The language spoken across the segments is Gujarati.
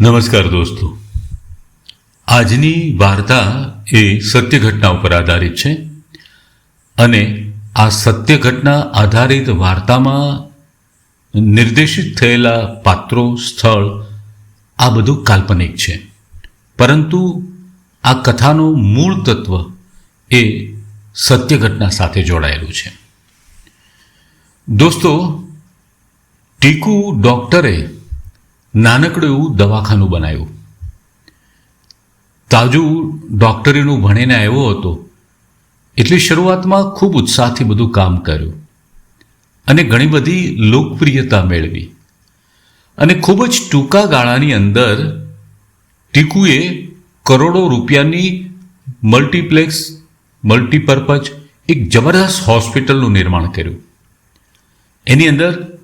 નમસ્કાર દોસ્તો. આજની વાર્તા એ સત્ય ઘટના ઉપર આધારિત છે અને આ સત્ય ઘટના આધારિત વાર્તામાં નિર્દેશિત થયેલા પાત્રો, સ્થળ, આ બધું કાલ્પનિક છે. પરંતુ આ કથાનું મૂળ તત્વ એ સત્ય ઘટના સાથે જોડાયેલું છે. દોસ્તો, ટીકુ ડોક્ટરે નાનકડું એવું દવાખાનું બનાવ્યું. તાજું ડૉક્ટરીનું ભણીને આવ્યો હતો. એટલે શરૂઆતમાં ખૂબ ઉત્સાહથી બધું કામ કર્યું. અને ઘણી બધી લોકપ્રિયતા મેળવી. અને ખૂબ જ ટૂંકા ગાળાની અંદર ટીકુએ કરોડો રૂપિયાની મલ્ટીપ્લેક્સ, મલ્ટીપર્પઝ એક જબરદસ્ત હોસ્પિટલનું નિર્માણ કર્યું. એની અંદર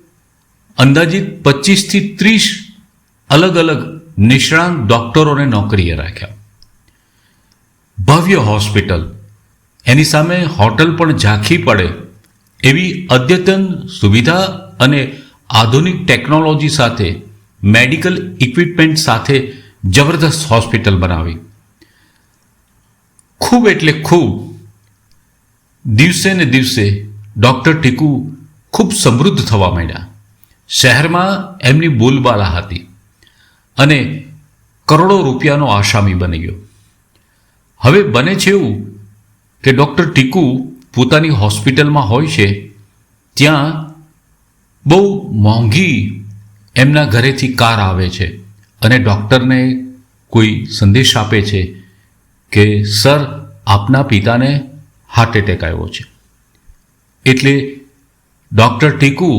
અંદાજિત પચીસથી ત્રીસ અલગ અલગ નિષ્ણાંત ડોક્ટરોને નોકરીએ રાખ્યા. ભવ્ય હોસ્પિટલ. એની સામે હોટલ પણ ઝાંખી પડે એવી અદ્યતન સુવિધા અને આધુનિક ટેકનોલોજી સાથે મેડિકલ ઇક્વિપમેન્ટ સાથે જબરદસ્ત હોસ્પિટલ બનાવી. ખૂબ એટલે ખૂબ દિવસે ને દિવસે ડૉક્ટર ટીકુ ખૂબ સમૃદ્ધ થવા માંડ્યા. શહેરમાં એમની બોલબાલા હતી. અને કરોડો રૂપિયાનો આસામી બની ગયો. હવે બને છે એવું કે ડૉક્ટર ટીકુ પોતાની હોસ્પિટલમાં હોય છે, ત્યાં બહુ મોંઘી એમના ઘરેથી કાર આવે છે અને ડૉક્ટરને કોઈ સંદેશ આપે છે કે, સર, આપના પિતાને હાર્ટ એટેક આવ્યો છે. એટલે ડૉક્ટર ટીકુ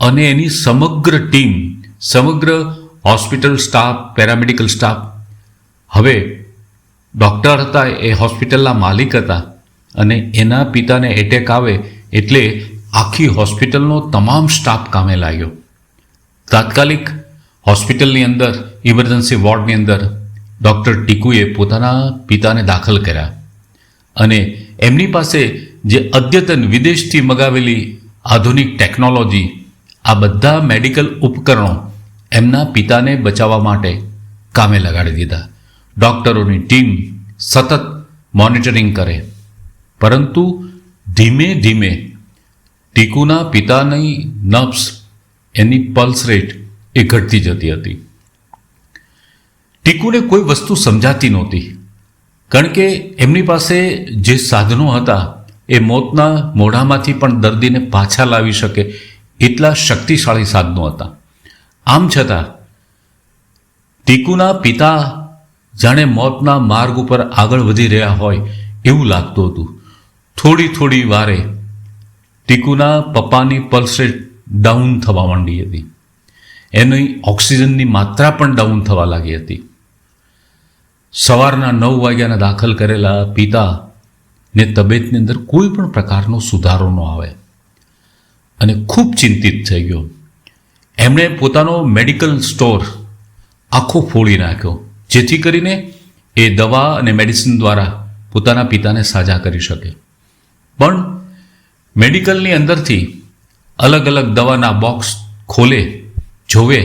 અને એની સમગ્ર ટીમ, સમગ્ર હોસ્પિટલ સ્ટાફ, પેરામેડિકલ સ્ટાફ. હવે, ડૉક્ટર હતા એ હોસ્પિટલના માલિક હતા અને એના પિતાને એટેક આવે એટલે આખી હોસ્પિટલનો તમામ સ્ટાફ કામે લાગ્યો. તાત્કાલિક હોસ્પિટલની અંદર, ઇમરજન્સી વોર્ડની અંદર, ડૉક્ટર ટીકુએ પોતાના પિતાને દાખલ કર્યા. અને એમની પાસે જે અદ્યતન વિદેશથી મગાવેલી આધુનિક ટેકનોલોજી, આ બધા મેડિકલ ઉપકરણો એમના પિતાને બચાવવા માટે કામે લગાડી દીધા. ડૉક્ટરોની ટીમ સતત મોનિટરિંગ કરે. પરંતુ ધીમે ધીમે ટીકુના પિતાની નર્વ્સ એની પલ્સ રેટ એ ઘટતી જતી હતી. ટીકુને કોઈ વસ્તુ સમજાતી નહોતી. કારણ કે એમની પાસે જે સાધનો હતા એ મોતના મોઢામાંથી પણ દર્દીને પાછા લાવી શકે એટલા શક્તિશાળી સાધનો હતા. આમ છતાં, ટીકુના પિતા જાણે મોતના માર્ગ ઉપર આગળ વધી રહ્યા હોય એવું લાગતું હતું. થોડી થોડી વારે ટીકુના પપ્પાની પલ્સ ડાઉન થવા માંડી હતી. એની ઓક્સિજનની માત્રા પણ ડાઉન થવા લાગી હતી. સવારના નવ વાગ્યાના દાખલ કરેલા પિતા ને તબિયતની અંદર કોઈ પણ પ્રકારનો સુધારો ન આવે. અને ખૂબ ચિંતિત થઈ ગયો. એમણે પોતાનો મેડિકલ સ્ટોર આખો ફોડી નાખ્યો, જેથી કરીને એ દવા અને મેડિસિન દ્વારા પોતાના પિતાને સાજા કરી શકે. પણ મેડિકલની અંદરથી અલગ અલગ દવાના બોક્સ ખોલે, જોવે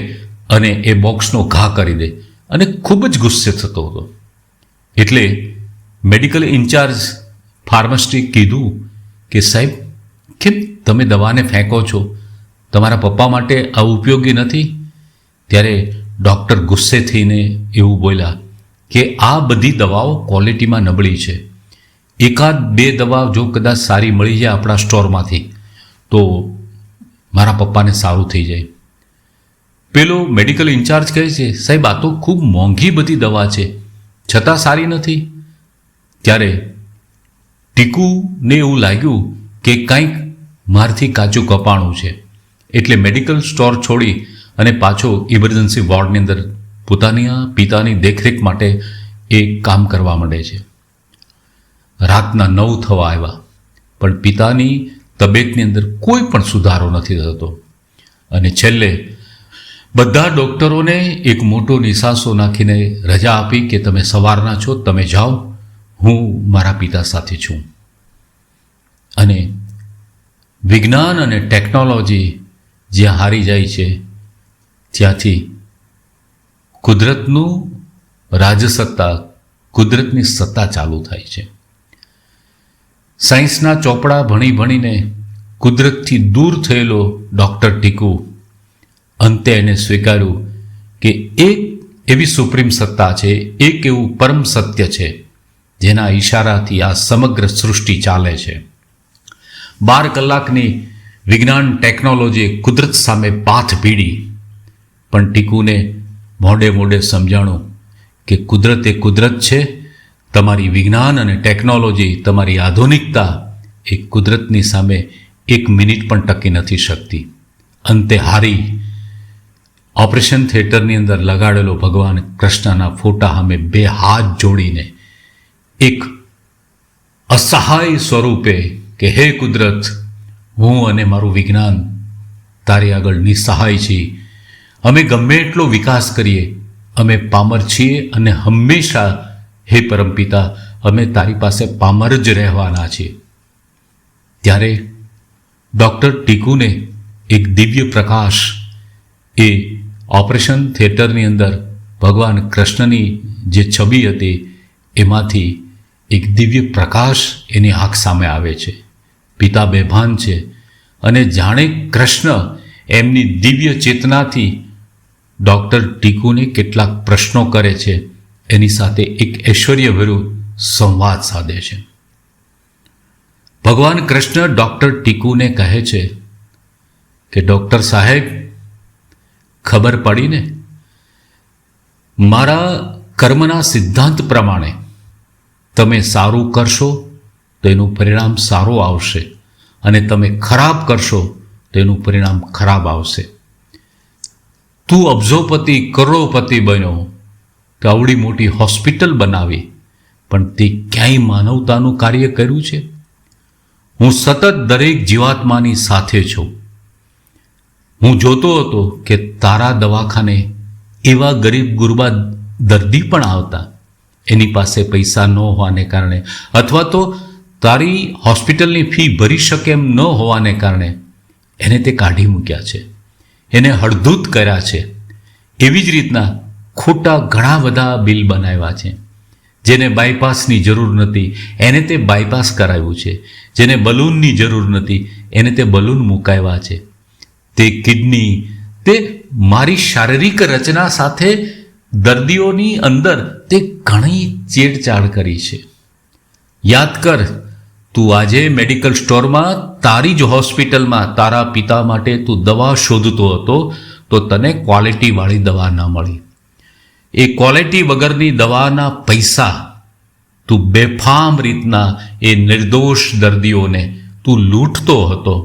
અને એ બોક્સનો ઘા કરી દે અને ખૂબ જ ગુસ્સે થતો હતો. એટલે મેડિકલ ઇન્ચાર્જ ફાર્મસ્ટી કીધું કે સાહેબ, કેમ તમે દવાને ફેંકો છો? તમારા પપ્પા માટે આ ઉપયોગી નથી? ત્યારે ડૉક્ટર ગુસ્સે થઈને એવું બોલ્યા કે આ બધી દવાઓ ક્વોલિટીમાં નબળી છે. એકાદ બે દવા જો કદાચ સારી મળી જાય આપણા સ્ટોરમાંથી, તો મારા પપ્પાને સારું થઈ જાય. પેલો મેડિકલ ઇન્ચાર્જ કહે છે, સાહેબ, આ તો ખૂબ મોંઘી બધી દવા છે. છતાં સારી નથી. ત્યારે ટીકુને એવું લાગ્યું કે કંઈક મારથી કાચું કપાણું છે. એટલે મેડિકલ સ્ટોર છોડી અને પાછો ઇમરજન્સી વોર્ડની અંદર પોતાની પિતાની દેખરેખ માટે એ કામ કરવા માંડે છે. રાતના નવ થવા આવ્યા, પણ પિતાની તબિયતની અંદર કોઈ પણ સુધારો નથી થતો. અને છેલ્લે બધા ડૉક્ટરોને એક મોટો નિશાસો નાખીને રજા આપી કે તમે સવારના છો, તમે જાઓ, હું મારા પિતા સાથે છું. અને વિજ્ઞાન અને ટેકનોલોજી જ્યાં હારી જાય છે, ત્યાંથી કુદરતનું રાજસત્તા, કુદરતની સત્તા ચાલુ થાય છે. સાયન્સના ચોપડા ભણી ભણીને કુદરતથી દૂર થયેલો ડૉક્ટર ટીકુ અંતે એને સ્વીકાર્યું કે એક એવી સુપ્રીમ સત્તા છે, એક એવું પરમ સત્ય છે, જેના ઈશારાથી આ સમગ્ર સૃષ્ટિ ચાલે છે. બાર કલાકની વિજ્ઞાન, ટેકનોલોજીએ કુદરત સામે પાથ ભીડી પણ ટીકુને મોડે મોડે સમજાણું કે કુદરત એ કુદરત છે, તમારી વિજ્ઞાન અને ટેકનોલોજી, તમારી આધુનિકતા એ કુદરતની સામે એક મિનિટ પણ ટકી નથી શકતી. અંતે હારી ઓપરેશન થિયેટરની અંદર લગાડેલો ભગવાન કૃષ્ણના ફોટા સામે બે હાથ જોડીને એક અસહાય સ્વરૂપે કે, હે કુદરત હું અને મારું વિજ્ઞાન તારી આગળ નિસહાય છીએ. અમે ગમે એટલો વિકાસ કરીએ, અમે પામર છીએ અને હંમેશા, હે પરમપિતા, અમે તારી પાસે પામર જ રહેવાના છીએ. ત્યારે ડૉક્ટર ટીકુને એક દિવ્ય પ્રકાશ એ ઓપરેશન થિયેટરની અંદર ભગવાન કૃષ્ણની જે છબી હતી, એમાંથી એક દિવ્ય પ્રકાશ એની આંખ સામે આવે છે. પિતા બેભાન છે અને જાણે કૃષ્ણ એમની દિવ્ય ચેતનાથી ડૉક્ટર ટીકુને કેટલાક પ્રશ્નો કરે છે. એની સાથે એક ઐશ્વર્યભર્યું સંવાદ સાધે છે. ભગવાન કૃષ્ણ ડૉક્ટર ટીકુને કહે છે કે, ડૉક્ટર સાહેબ, ખબર પડીને મારા કર્મના સિદ્ધાંત પ્રમાણે તમે સારું કરશો તો એનું પરિણામ સારું આવશે. અને તમે ખરાબ કરશો, તો એનું પરિણામ ખરાબ આવશે. તું અબજોપતિ, કરોડપતિ બન્યો. તો આવડી મોટી હોસ્પિટલ બનાવી. પણ તે ક્યાંય માનવતાનું કાર્ય કર્યું છે? હું સતત દરેક જીવાત્માની સાથે છું. હું જોતો હતો કે તારા દવાખાને એવા ગરીબ ગુરબા દર્દી પણ આવતા. એની પાસે પૈસા ન હોવાને કારણે. અથવા તો તારી હોસ્પિટલની ફી ભરી શકે એમ ન હોવાને કારણે એને તે કાઢી મૂક્યા છે. એને હળધૂત કર્યા છે. એવી જ રીતના ખોટા ઘણા બધા બિલ બનાવ્યા છે. જેને બાયપાસની જરૂર નથી, એને તે બાયપાસ કરાવ્યું છે. જેને બલૂનની જરૂર નથી, એને તે બલૂન મુકાવ્યા છે. તે કિડની, તે મારી શારીરિક રચના સાથે દર્દીઓની અંદર તે ઘણી છેડછાડ કરી છે. યાદ કર તું આજે મેડિકલ સ્ટોરમાં તારી જ હોસ્પિટલમાં તારા પિતા માટે તું દવા શોધતો હતો, તો તને ક્વોલિટીવાળી દવા ન મળી. એ ક્વોલિટી વગરની દવાના પૈસા તું બેફામ રીતના એ નિર્દોષ દર્દીઓને તું લૂંટતો હતો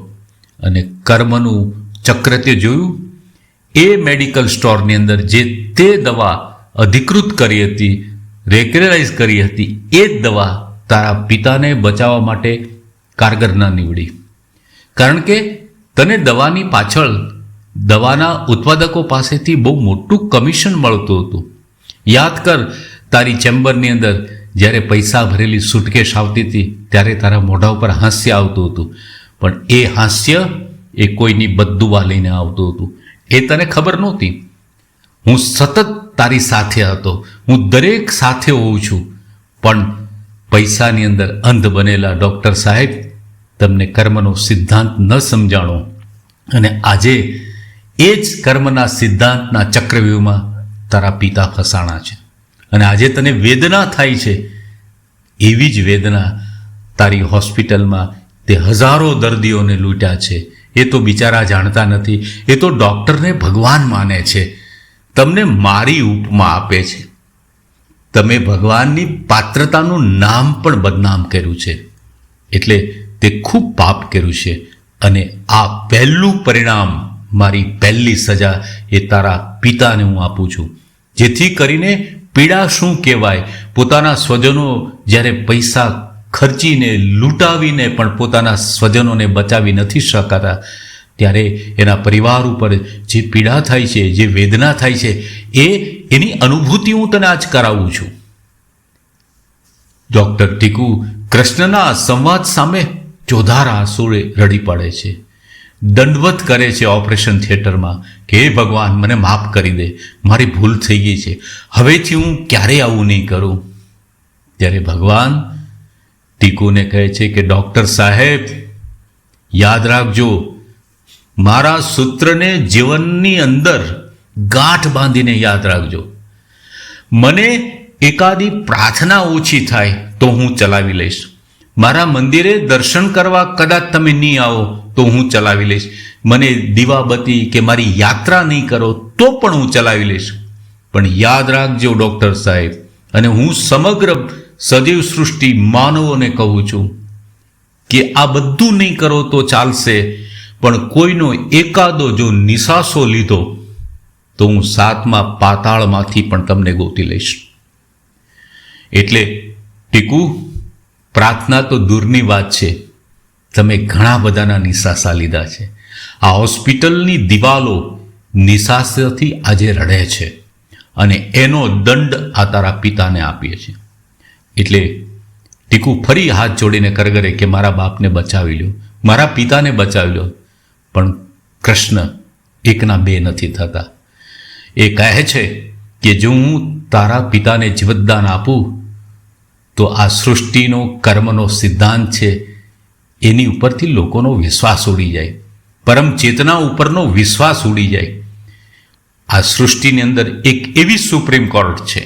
અને કર્મનું ચક્ર તે જોયું. એ મેડિકલ સ્ટોરની અંદર જે તે દવા અધિકૃત કરી હતી રેગ્યુલરાઇઝ કરી હતી, એ જ દવા તારા પિતાને બચાવવા માટે કારગર ન નીવડી. કારણ કે તને દવાની પાછળ દવાના ઉત્પાદકો પાસેથી બહુ મોટું કમિશન મળતું હતું. યાદ કર, તારી ચેમ્બરની અંદર જ્યારે પૈસા ભરેલી સુટકેશ આવતી હતી, ત્યારે તારા મોઢા ઉપર હાસ્ય આવતું હતું. પણ એ હાસ્ય એ કોઈની બદુવા લઈને આવતું હતું. એ તને ખબર નહોતી. હું સતત તારી સાથે હતો. હું દરેક સાથે હોઉં છું. પણ પૈસાની અંદર અંધ બનેલા ડૉક્ટર સાહેબ, તમને કર્મનો સિદ્ધાંત ન સમજાણો. અને આજે એ જ કર્મના સિદ્ધાંતના ચક્રવ્યૂહમાં તારા પિતા ફસાણા છે. અને આજે તને વેદના થાય છે. એવી જ વેદના તારી હોસ્પિટલમાં તે હજારો દર્દીઓને લૂંટ્યા છે. એ તો બિચારા જાણતા નથી. એ તો ડૉક્ટરને ભગવાન માને છે. તમને મારી ઉપમા આપે છે. તમે ભગવાનની પાત્રતાનું નામ પણ બદનામ કર્યું છે. એટલે તે ખૂબ પાપ કર્યું છે. અને આ પહેલું પરિણામ મારી પહેલી સજા એ તારા પિતાને હું આપું છું. જેથી કરીને પીડા શું કહેવાય? પોતાના સ્વજનો જ્યારે પૈસા ખર્ચીને લૂંટાવીને પણ પોતાના સ્વજનોને બચાવી નથી શકાતા. ત્યારે એના પરિવાર ઉપર જે પીડા થાય છે, જે વેદના થાય છે, એ એની અનુભૂતિ હું તને આજ કરાવું છું. ડૉક્ટર ટીકુ કૃષ્ણના સંવાદ સામે ચોધાર આંસુએ રડી પડે છે. દંડવત કરે છે ઓપરેશન થિયેટરમાં કે ભગવાન, મને માફ કરી દે. મારી ભૂલ થઈ ગઈ છે. હવેથી હું ક્યારેય આવું નહીં કરું? ત્યારે ભગવાન ટીકુને કહે છે કે, ડૉક્ટર સાહેબ, યાદ રાખજો મારા સૂત્રને જીવનની અંદર ગાંઠ બાંધીને યાદ રાખજો. મને એકાદી પ્રાર્થના ઓછી થાય તો હું ચલાવી લઈશ. મારા મંદિરે દર્શન કરવા કદાચ તમે નહીં આવો તો હું ચલાવી લઈશ. મને દીવાબત્તી કે મારી યાત્રા નહીં કરો તો પણ હું ચલાવી લઈશ. પણ યાદ રાખજો ડૉક્ટર સાહેબ, અને હું સમગ્ર સજીવ સૃષ્ટિ માનવોને કહું છું કે આ બધું નહીં કરો તો ચાલશે. પણ કોઈનો એકાદો જો નિશાસો લીધો, તો હું સાતમા પાતાળમાંથી પણ તમને ગોતી લઈશ. એટલે, ટીકુ, પ્રાર્થના તો દૂરની વાત છે. તમે ઘણા બધાના નિશાસા લીધા છે. આ હોસ્પિટલની દિવાલો નિશાસાથી આજે રડે છે અને એનો દંડ આ તારા પિતાને આપીએ છીએ. એટલે, ટીકુ ફરી હાથ જોડીને કરગરે કે મારા બાપને બચાવી લ્યો, મારા પિતાને બચાવી લ્યો. પણ કૃષ્ણ એકના બે નથી થતા. એ કહે છે કે જો હું તારા પિતાને જીવતદાન આપું, તો આ સૃષ્ટિનો, કર્મનો સિદ્ધાંત છે, એની ઉપરથી લોકોનો વિશ્વાસ ઉડી જાય. પરમ ચેતના ઉપરનો વિશ્વાસ ઉડી જાય. આ સૃષ્ટિની અંદર એક એવી સુપ્રીમ કોર્ટ છે,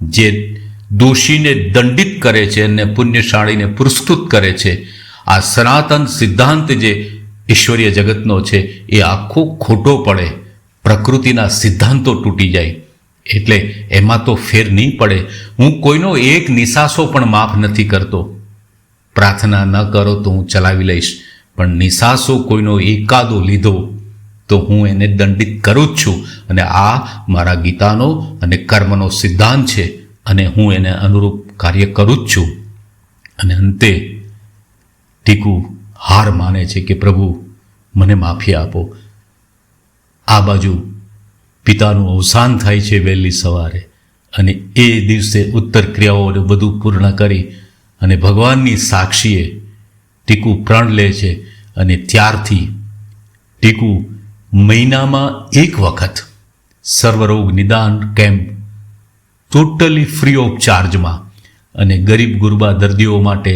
જે દોષીને દંડિત કરે છે અને પુણ્યશાળીને પુરસ્કૃત કરે છે. આ સનાતન સિદ્ધાંત જે ઈશ્વરીય જગતનો છે, એ આખો ખોટો પડે, પ્રકૃતિના સિદ્ધાંતો તૂટી જાય. એટલે એમાં તો ફેર નહીં પડે. હું કોઈનો એક નિશાસો પણ માફ નથી કરતો. પ્રાર્થના ન કરો તો હું ચલાવી લઈશ, પણ નિશાસો કોઈનો એકાદો લીધો તો હું એને દંડિત કરું જ છું. અને આ મારા ગીતાનો અને કર્મનો સિદ્ધાંત છે, અને હું એને અનુરૂપ કાર્ય કરું જ છું. અને અંતે, ટીકુ હાર માને છે કે પ્રભુ, મને માફી આપો. આ બાજુ પિતાનું અવસાન થાય છે વહેલી સવારે અને એ દિવસે ઉત્તર ક્રિયાઓને બધું પૂર્ણ કરી અને ભગવાનની સાક્ષીએ ટીકુ પ્રણ લે છે અને ત્યારથી ટીકુ મહિનામાં એક વખત સર્વરોગ નિદાન કેમ્પ ટોટલી ફ્રી ઓફ ચાર્જમાં અને ગરીબ ગુરબા દર્દીઓ માટે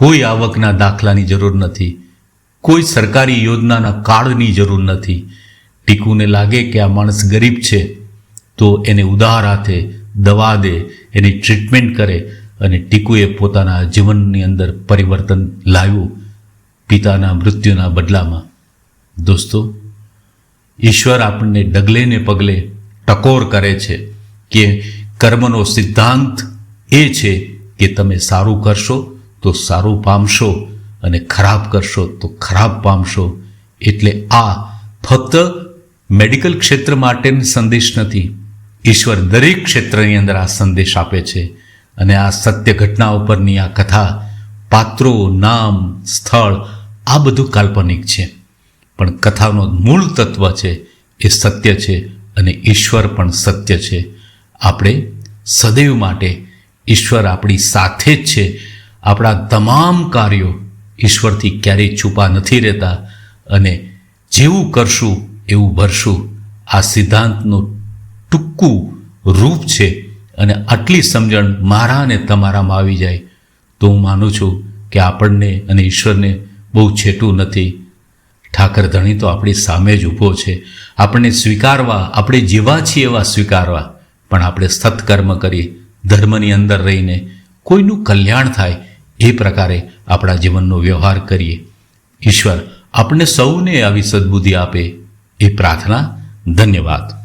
કોઈ આવકના દાખલાની જરૂર નથી. કોઈ સરકારી યોજનાના કાર્ડની જરૂર નથી. ટીકુને લાગે કે આ માણસ ગરીબ છે, તો એને ઉદાર હાથે દવા દે, એની ટ્રીટમેન્ટ કરે અને ટીકુએ પોતાના જીવનની અંદર પરિવર્તન લાવ્યું પિતાના મૃત્યુના બદલામાં. દોસ્તો, ઈશ્વર આપણને ડગલે ને પગલે ટકોર કરે છે કે કર્મનો સિદ્ધાંત એ છે કે તમે સારું કરશો તો સારું પામશો અને ખરાબ કરશો તો ખરાબ પામશો. એટલે આ ફક્ત મેડિકલ ક્ષેત્ર માટેનો સંદેશ નથી. ઈશ્વર દરેક ક્ષેત્રની અંદર આ સંદેશ આપે છે અને આ સત્ય ઘટના ઉપરની આ કથા, પાત્રો, નામ, સ્થળ, આ બધું કાલ્પનિક છે. પણ કથાનો મૂળ તત્વ છે એ સત્ય છે અને ઈશ્વર પણ સત્ય છે. આપણે સદૈવ માટે ઈશ્વર આપણી સાથે જ છે આપણા તમામ કાર્યો ઈશ્વરથી ક્યારેય છુપા નથી રહેતા અને જેવું કરશું, એવું ભરશું, આ સિદ્ધાંતનું ટૂંકું રૂપ છે અને આટલી સમજણ મારા અને તમારામાં આવી જાય, તો હું માનું છું કે આપણને અને ઈશ્વરને બહુ છેટું નથી. ઠાકર ધણી તો આપણી સામે જ ઊભો છે. આપણને સ્વીકારવા, આપણે જેવા છીએ એવા સ્વીકારવા. પણ આપણે સત્કર્મ કરી ધર્મની અંદર રહીને કોઈનું કલ્યાણ થાય એ પ્રકારે આપણા જીવનનો વ્યવહાર કરીએ. ઈશ્વર આપણને સૌને આવી સદબુદ્ધિ આપે એ પ્રાર્થના. ધન્યવાદ.